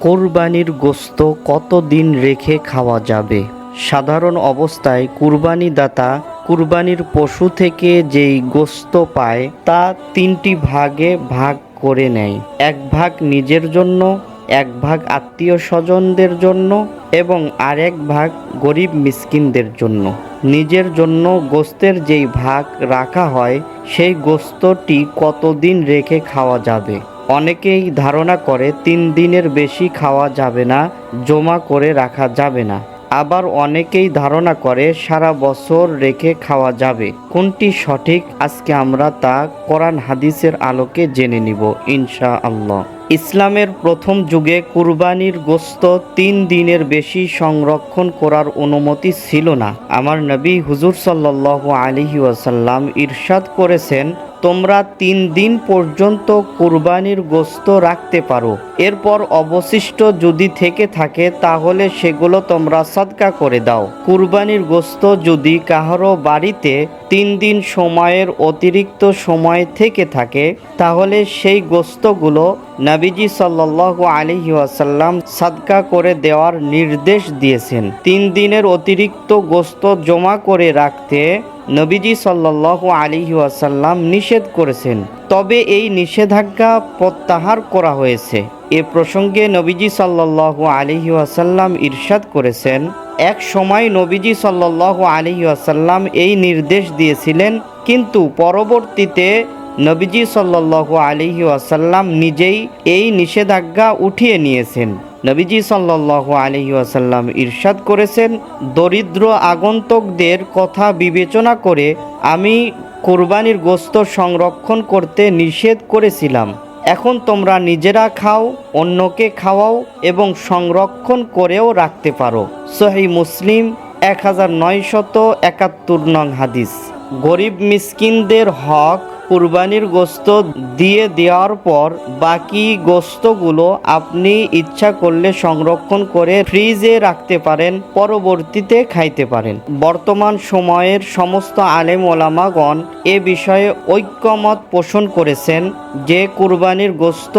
কোরবানির গোস্ত কতদিন রেখে খাওয়া যাবে? সাধারণ অবস্থায় কুরবানি দাতা কুরবানির পশু থেকে যেই গোস্ত পায়, তা তিনটি ভাগে ভাগ করে নেয়। এক ভাগ নিজের জন্য, এক ভাগ আত্মীয় স্বজনদের জন্য এবং আরেক ভাগ গরিব মিসকিনদের জন্য। নিজের জন্য গোস্তের যেই ভাগ রাখা হয়, সেই গোস্তটি কতদিন রেখে খাওয়া যাবে? অনেকেই ধারণা করে তিন দিনের বেশি খাওয়া যাবে না, জমা করে রাখা যাবে না। আবার অনেকেই ধারণা করে সারা বছর রেখে খাওয়া যাবে। কোনটি সঠিক? আজকে আমরা তা কোরআন হাদিসের আলোকে জেনে নিব ইনশা আল্লাহ ইসলামের প্রথম যুগে কুরবানির গোস্ত তিন দিনের বেশি সংরক্ষণ করার অনুমতি ছিল না। আমার নবী হুজুর সাল্লাহ আলিহি ওয়াসাল্লাম ইরশাদ করেছেন তোমরা তিন দিন পর্যন্ত কুরবানির গোস্ত রাখতে পারো। এরপর অবশিষ্ট যদি থেকে থাকে, তাহলে সেগুলো তোমরা সদকা করে দাও। কুরবানির গোস্ত যদি কাহারো বাড়িতে তিন দিন সময়ের অতিরিক্ত সময় থেকে থাকে, তাহলে সেই গোস্তগুলো নাবিজি সাল্লাহ আলিহি ওয়াসাল্লাম সাদকা করে দেওয়ার নির্দেশ দিয়েছেন। তিন দিনের অতিরিক্ত গোস্ত জমা করে রাখতে নবীজি সাল্লাহ আলিহি ওয়াসাল্লাম নিষেধ করেছেন। তবে এই নিষেধাজ্ঞা প্রত্যাহার করা হয়েছে। এ প্রসঙ্গে নবীজি সাল্লাহ আলিহি ওয়াসাল্লাম ইরশাদ করেছেন, এক সময় নবীজি সাল্লাহ আলিহি ওয়াসাল্লাম এই নির্দেশ দিয়েছিলেন, কিন্তু পরবর্তীতে নবীজি সাল্লাহ আলিহি ওয়াসাল্লাম নিজেই এই নিষেধাজ্ঞা উঠিয়ে নিয়েছেন। নবীজি সাল্লাহ আলহি আসাল্লাম ইরশাদ করেছেন, দরিদ্র আগন্তকদের কথা বিবেচনা করে আমি কোরবানির গোস্ত সংরক্ষণ করতে নিষেধ করেছিলাম। এখন তোমরা নিজেরা খাও, অন্যকে খাওয়াও এবং সংরক্ষণ করেও রাখতে পারো। সহি মুসলিম, এক হাজার নয়শত একাত্তর নং হাদিস। গরিব মিসকিনদের হক কুরবানির গোস্ত দিয়ে দেওয়ার পর বাকি গোস্তগুলো আপনি ইচ্ছা করলে সংরক্ষণ করে ফ্রিজে রাখতে পারেন, পরবর্তীতে খাইতে পারেন। বর্তমান সময়ের সমস্ত আলেম ওলামাগণ এ বিষয়ে ঐক্যমত পোষণ করেছেন যে কুরবানির গোস্ত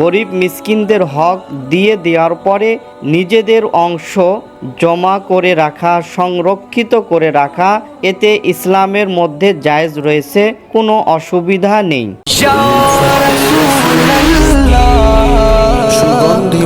গরিব মিসকিনদের হক দিয়ে দেওয়ার পরে নিজেদের অংশ জমা করে রাখা সংরক্ষিত করে রাখা এতে ইসলামের মধ্যে জায়েজ রয়েছে কোনো অসুবিধা নেই। সুগন্ধি